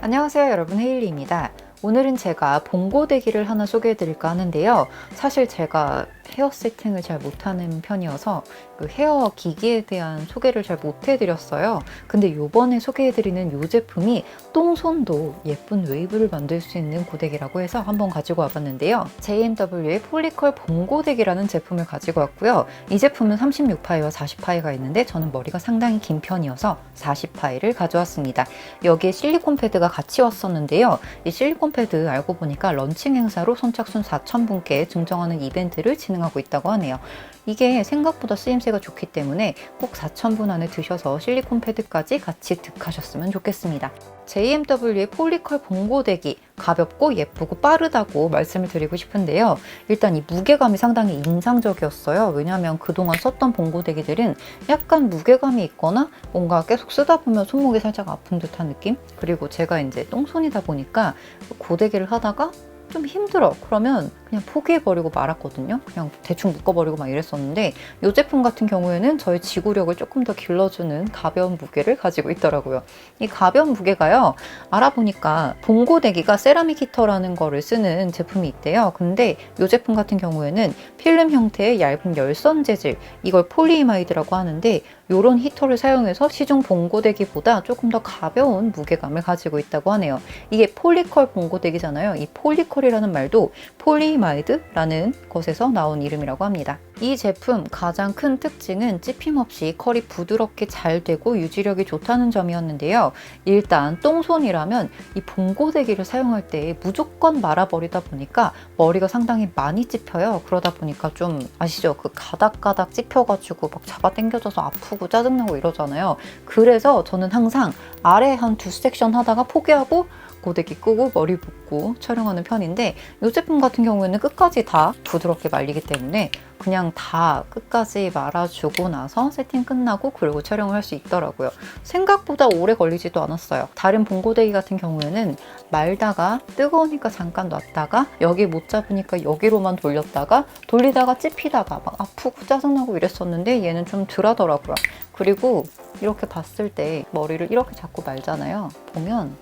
안녕하세요 여러분 헤일리입니다. 오늘은 제가 봉고데기를 하나 소개해 드릴까 하는데요. 사실 제가 헤어 세팅을 잘 못하는 편이어서 그 헤어 기기에 대한 소개를 잘 못 해드렸어요. 근데 요번에 소개해드리는 요 제품이 똥손도 예쁜 웨이브를 만들 수 있는 고데기라고 해서 한번 가지고 와봤는데요. JMW의 폴리컬 봉고데기라는 제품을 가지고 왔고요. 이 제품은 36파이와 40파이가 있는데 저는 머리가 상당히 긴 편이어서 40파이를 가져왔습니다. 여기에 실리콘 패드가 같이 왔었는데요. 이 실리콘 패드 알고 보니까 런칭 행사로 선착순 4,000분께 증정하는 이벤트를 진행 하고 있다고 하네요. 이게 생각보다 쓰임새가 좋기 때문에 꼭 4,000분 안에 드셔서 실리콘 패드까지 같이 득하셨으면 좋겠습니다. JMW의 폴리컬 봉고데기 가볍고 예쁘고 빠르다고 말씀을 드리고 싶은데요. 일단 이 무게감이 상당히 인상적이었어요. 왜냐하면 그동안 썼던 봉고데기들은 약간 무게감이 있거나 뭔가 계속 쓰다 보면 손목이 살짝 아픈 듯한 느낌? 그리고 제가 이제 똥손이다 보니까 고데기를 하다가 좀 힘들어. 그러면 그냥 포기해버리고 말았거든요. 그냥 대충 묶어버리고 막 이랬었는데 이 제품 같은 경우에는 저의 지구력을 조금 더 길러주는 가벼운 무게를 가지고 있더라고요. 이 가벼운 무게가요. 알아보니까 봉고데기가 세라믹 히터라는 거를 쓰는 제품이 있대요. 근데 이 제품 같은 경우에는 필름 형태의 얇은 열선 재질 이걸 폴리이마이드라고 하는데 이런 히터를 사용해서 시중 봉고데기보다 조금 더 가벼운 무게감을 가지고 있다고 하네요. 이게 폴리컬 봉고데기잖아요. 이 폴리컬이라는 말도 폴리마이드라는 것에서 나온 이름이라고 합니다. 이 제품 가장 큰 특징은 찝힘 없이 컬이 부드럽게 잘 되고 유지력이 좋다는 점이었는데요. 일단 똥손이라면 이 봉고데기를 사용할 때 무조건 말아버리다 보니까 머리가 상당히 많이 찝혀요. 그러다 보니까 좀 아시죠? 그 가닥가닥 찝혀가지고 막 잡아당겨져서 아프고 짜증나고 이러잖아요. 그래서 저는 항상 아래 한 두 섹션 하다가 포기하고 고데기 끄고 머리 붓고 촬영하는 편인데 이 제품 같은 경우에는 끝까지 다 부드럽게 말리기 때문에 그냥 다 끝까지 말아주고 나서 세팅 끝나고 그리고 촬영을 할 수 있더라고요. 생각보다 오래 걸리지도 않았어요. 다른 봉고데기 같은 경우에는 말다가 뜨거우니까 잠깐 놨다가 여기 못 잡으니까 여기로만 돌렸다가 돌리다가 찝히다가 막 아프고 짜증나고 이랬었는데 얘는 좀 덜하더라고요. 그리고 이렇게 봤을 때 머리를 이렇게 잡고 말잖아요. 보면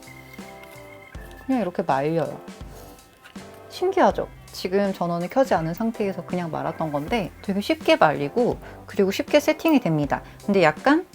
그냥 이렇게 말려요. 신기하죠? 지금 전원을 켜지 않은 상태에서 그냥 말았던 건데 되게 쉽게 말리고 그리고 쉽게 세팅이 됩니다. 근데 약간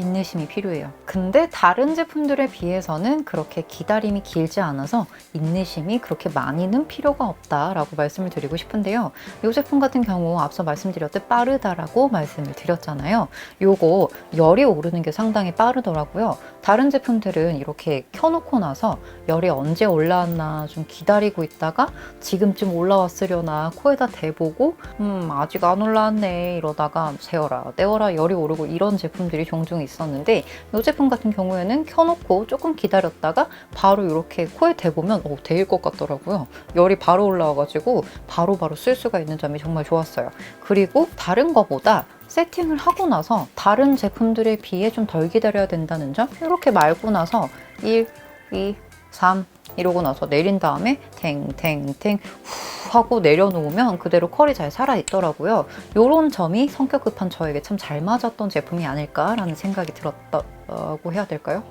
인내심이 필요해요. 근데 다른 제품들에 비해서는 그렇게 기다림이 길지 않아서 인내심이 그렇게 많이는 필요가 없다라고 말씀을 드리고 싶은데요. 이 제품 같은 경우 앞서 말씀드렸듯 빠르다라고 말씀을 드렸잖아요. 요거 열이 오르는 게 상당히 빠르더라고요. 다른 제품들은 이렇게 켜놓고 나서 열이 언제 올라왔나 좀 기다리고 있다가 지금쯤 올라왔으려나 코에다 대보고 음 아직 안 올라왔네 이러다가 세워라 떼워라 열이 오르고 이런 제품들이 종종 있 었는데 이 제품 같은 경우에는 켜놓고 조금 기다렸다가 바로 이렇게 코에 대보면 어, 데일 것 같더라고요. 열이 바로 올라와가지고 바로 바로 쓸 수가 있는 점이 정말 좋았어요. 그리고 다른 거보다 세팅을 하고 나서 다른 제품들에 비해 좀 덜 기다려야 된다는 점 이렇게 말고 나서 1, 2, 3 이러고 나서 내린 다음에 탱탱탱 후 하고 내려놓으면 그대로 컬이 잘 살아있더라고요. 이런 점이 성격 급한 저에게 참 잘 맞았던 제품이 아닐까라는 생각이 들었다고 해야 될까요?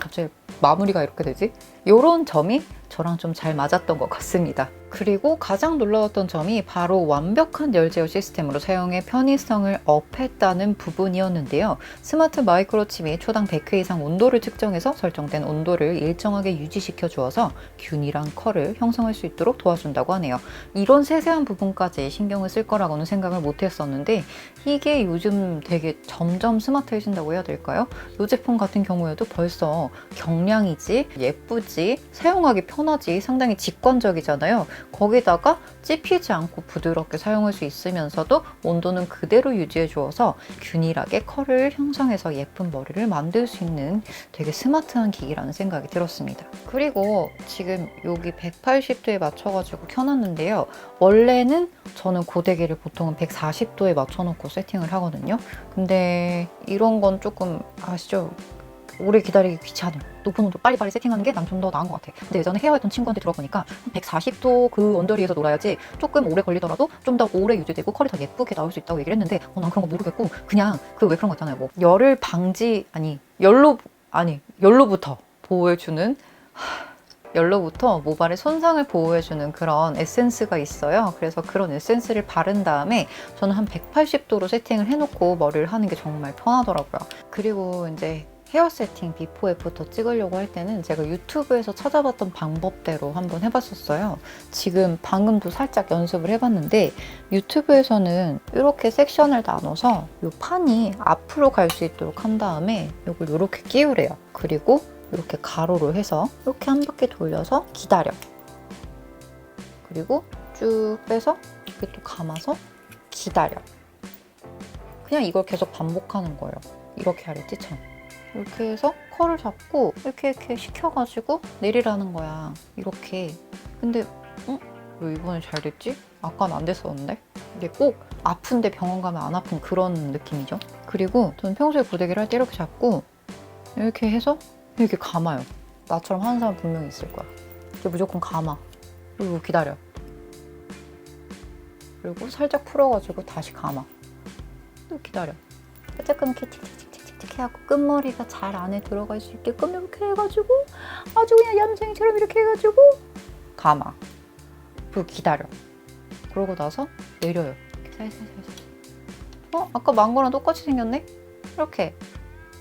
갑자기 마무리가 이렇게 되지? 이런 점이 저랑 좀 잘 맞았던 것 같습니다. 그리고 가장 놀라웠던 점이 바로 완벽한 열 제어 시스템으로 사용의 편의성을 업했다는 부분이었는데요. 스마트 마이크로칩이 초당 100회 이상 온도를 측정해서 설정된 온도를 일정하게 유지시켜 주어서 균이랑 컬을 형성할 수 있도록 도와준다고 하네요. 이런 세세한 부분까지 신경을 쓸 거라고는 생각을 못 했었는데 이게 요즘 되게 점점 스마트해진다고 해야 될까요? 이 제품 같은 경우에도 벌써 경량이지 예쁘지 사용하기 편하지 상당히 직관적이잖아요. 거기다가 찝히지 않고 부드럽게 사용할 수 있으면서도 온도는 그대로 유지해 주어서 균일하게 컬을 형성해서 예쁜 머리를 만들 수 있는 되게 스마트한 기기라는 생각이 들었습니다. 그리고 지금 여기 180도에 맞춰가지고 켜놨는데요. 원래는 저는 고데기를 보통은 140도에 맞춰놓고 세팅을 하거든요. 근데 이런 건 조금 아시죠? 오래 기다리기 귀찮음. 높은 온도 빨리빨리 세팅하는 게 난 좀 더 나은 것 같아. 근데 예전에 헤어했던 친구한테 들어보니까 140도 그 언더리에서 놀아야지 조금 오래 걸리더라도 좀 더 오래 유지되고 컬이 더 예쁘게 나올 수 있다고 얘기를 했는데 어, 난 그런 거 모르겠고 그냥 그 왜 그런 거 있잖아요. 뭐 열을 방지 아니 열로 아니 열로부터 보호해주는 열로부터 모발의 손상을 보호해주는 그런 에센스가 있어요. 그래서 그런 에센스를 바른 다음에 저는 한 180도로 세팅을 해놓고 머리를 하는 게 정말 편하더라고요. 그리고 이제 헤어 세팅 비포 애프터 찍으려고 할 때는 제가 유튜브에서 찾아봤던 방법대로 한번 해봤었어요. 지금 방금도 살짝 연습을 해봤는데 유튜브에서는 이렇게 섹션을 나눠서 이 판이 앞으로 갈 수 있도록 한 다음에 이걸 이렇게 끼우래요. 그리고 이렇게 가로로 해서 이렇게 한 바퀴 돌려서 기다려. 그리고 쭉 빼서 이렇게 또 감아서 기다려. 그냥 이걸 계속 반복하는 거예요. 이렇게 하랬지 참. 이렇게 해서 컬을 잡고 이렇게 이렇게 식혀가지고 내리라는 거야. 이렇게. 근데 응? 왜 이번에 잘 됐지? 아까는 안 됐었는데? 이게 꼭 아픈데 병원 가면 안 아픈 그런 느낌이죠. 그리고 저는 평소에 고데기를 할 때 이렇게 잡고 이렇게 해서 이렇게 감아요. 나처럼 하는 사람 분명히 있을 거야. 이제 무조건 감아. 그리고 기다려. 그리고 살짝 풀어가지고 다시 감아. 또 기다려. 조금 이렇게 틱틱틱 틱틱 해갖고 끝머리가 잘 안에 들어갈 수 있게끔 이렇게 해가지고 아주 그냥 얌생이처럼 이렇게 해가지고 감아. 그리고 기다려. 그러고 나서 내려요. 이렇게 살살살살. 어? 아까 망고랑 똑같이 생겼네? 이렇게.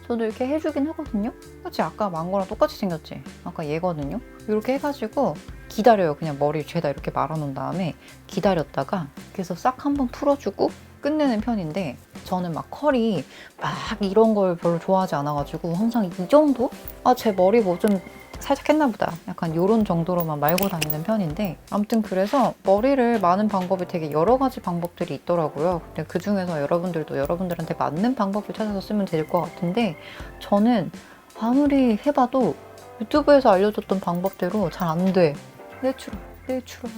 저도 이렇게 해주긴 하거든요. 그치? 아까 망고랑 똑같이 생겼지? 아까 얘거든요. 이렇게 해가지고 기다려요. 그냥 머리 죄다 이렇게 말아놓은 다음에 기다렸다가 그래서 싹 한번 풀어주고 끝내는 편인데 저는 막 컬이 막 이런 걸 별로 좋아하지 않아가지고 항상 이 정도? 아, 제 머리 뭐 좀 살짝 했나 보다. 약간 요런 정도로만 말고 다니는 편인데 아무튼 그래서 머리를 마는 방법이 되게 여러 가지 방법들이 있더라고요. 근데 그 중에서 여러분들도 여러분들한테 맞는 방법을 찾아서 쓰면 될 것 같은데 저는 아무리 해봐도 유튜브에서 알려줬던 방법대로 잘 안 돼. 내추럴, 내추럴.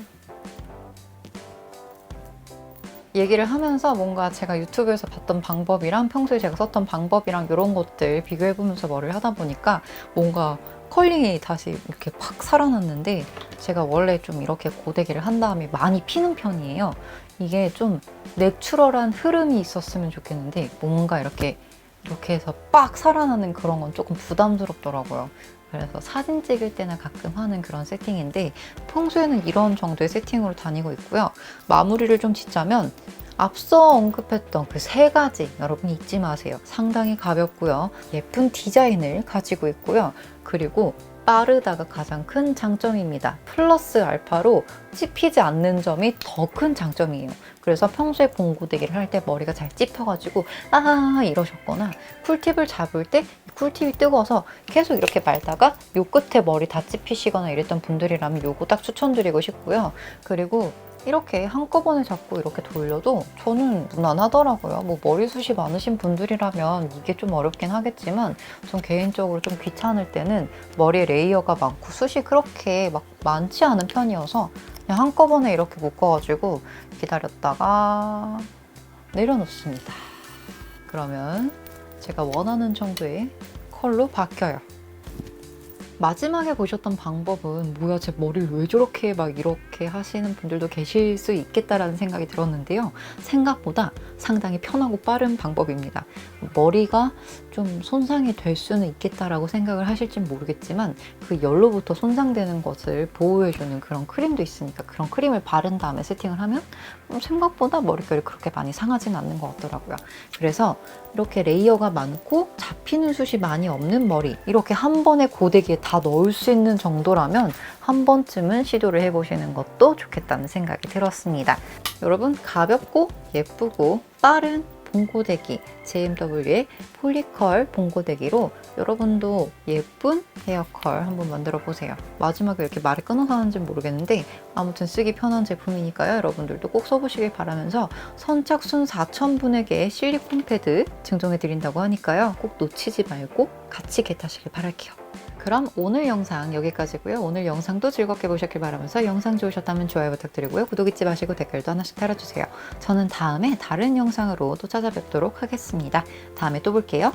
얘기를 하면서 뭔가 제가 유튜브에서 봤던 방법이랑 평소에 제가 썼던 방법이랑 이런 것들 비교해보면서 머리를 하다 보니까 뭔가 컬링이 다시 이렇게 팍 살아났는데 제가 원래 좀 이렇게 고데기를 한 다음에 많이 피는 편이에요. 이게 좀 내추럴한 흐름이 있었으면 좋겠는데 뭔가 이렇게 이렇게 해서 빡 살아나는 그런 건 조금 부담스럽더라고요. 그래서 사진 찍을 때나 가끔 하는 그런 세팅인데 평소에는 이런 정도의 세팅으로 다니고 있고요. 마무리를 좀 짓자면 앞서 언급했던 그 세 가지 여러분 잊지 마세요. 상당히 가볍고요. 예쁜 디자인을 가지고 있고요. 그리고 빠르다가 가장 큰 장점입니다. 플러스 알파로 찝히지 않는 점이 더 큰 장점이에요. 그래서 평소에 봉고데기를 할 때 머리가 잘 찝혀가지고 아 이러셨거나 쿨팁을 잡을 때 쿨팁이 뜨거워서 계속 이렇게 말다가 요 끝에 머리 다 찝히시거나 이랬던 분들이라면 요거 딱 추천드리고 싶고요. 그리고 이렇게 한꺼번에 잡고 이렇게 돌려도 저는 무난하더라고요. 뭐 머리숱이 많으신 분들이라면 이게 좀 어렵긴 하겠지만 전 개인적으로 좀 귀찮을 때는 머리에 레이어가 많고 숱이 그렇게 막 많지 않은 편이어서 그냥 한꺼번에 이렇게 묶어가지고 기다렸다가 내려놓습니다. 그러면 제가 원하는 정도의 컬로 바뀌어요. 마지막에 보셨던 방법은 뭐야 제 머리를 왜 저렇게 막 이렇게 하시는 분들도 계실 수 있겠다라는 생각이 들었는데요. 생각보다 상당히 편하고 빠른 방법입니다. 머리가 좀 손상이 될 수는 있겠다라고 생각을 하실진 모르겠지만 그 열로부터 손상되는 것을 보호해주는 그런 크림도 있으니까 그런 크림을 바른 다음에 세팅을 하면 생각보다 머릿결이 그렇게 많이 상하진 않는 것 같더라고요. 그래서 이렇게 레이어가 많고 잡히는 숱이 많이 없는 머리 이렇게 한 번에 고데기에 다 넣을 수 있는 정도라면 한 번쯤은 시도를 해보시는 것도 좋겠다는 생각이 들었습니다. 여러분 가볍고 예쁘고 빠른 봉고데기 JMW의 폴리컬 봉고데기로 여러분도 예쁜 헤어컬 한번 만들어 보세요. 마지막에 이렇게 말을 끊어서 하는지 모르겠는데 아무튼 쓰기 편한 제품이니까요. 여러분들도 꼭 써보시길 바라면서 선착순 4,000분에게 실리콘 패드 증정해 드린다고 하니까요. 꼭 놓치지 말고 같이 겟하시길 바랄게요. 그럼 오늘 영상 여기까지고요. 오늘 영상도 즐겁게 보셨길 바라면서 영상 좋으셨다면 좋아요 부탁드리고요. 구독 잊지 마시고 댓글도 하나씩 달아주세요. 저는 다음에 다른 영상으로 또 찾아뵙도록 하겠 습니다. 다음에 또 볼게요.